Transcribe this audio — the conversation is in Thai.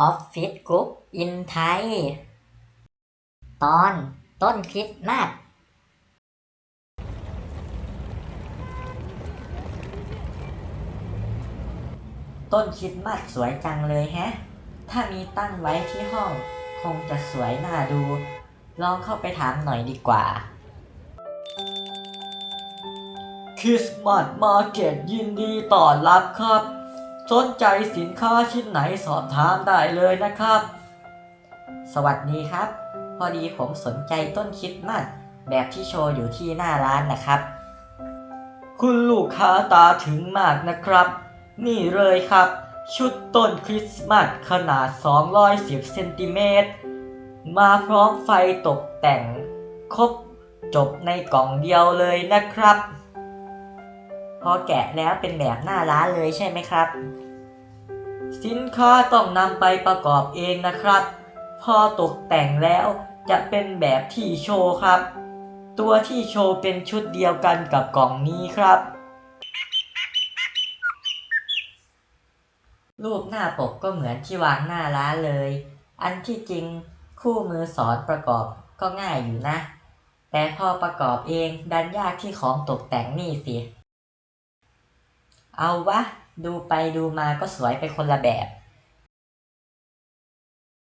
ฮอฟฟิศกรุ๊ปอินไทย ตอนต้นคริสต์มาสต้นคริสต์มาสสวยจังเลยแฮะ ถ้ามีตั้งไว้ที่ห้อง คงจะสวยน่าดู ลองเข้าไปถามหน่อยดีกว่าคริสต์มาสมาร์เก็ตยินดีต้อนรับครับ สนใจสินค้าชิ้นไหนสอบถามได้เลยนะครับ สวัสดีครับ พอดีผมสนใจต้นคริสต์มาสแบบที่โชว์อยู่ที่หน้าร้านนะครับ คุณลูกค้าตาถึงมากนะครับ นี่เลยครับ ชุดต้นคริสต์มาสขนาด 210เซนติเมตรมาพร้อมไฟตกแต่ง ครบจบในกล่องเดียวเลยนะครับ อแกะแล้วเป็นแบบหน้าร้านเลยใช่ไหมครับ สินค้าต้องนำไปประกอบเองนะครับ พอตกแต่งแล้วจะเป็นแบบที่โชว์ครับ ตัวที่โชว์เป็นชุดเดียวกันกับกล่องนี้ครับ รูปหน้าปกก็เหมือนที่วางหน้าร้านเลย อันที่จริงคู่มือสอนประกอบก็ง่ายอยู่นะ แต่พอประกอบเองดันยากที่ของตกแต่งนี่สิ เอาวะ ดูไปดูมาก็สวยไปคนละแบบ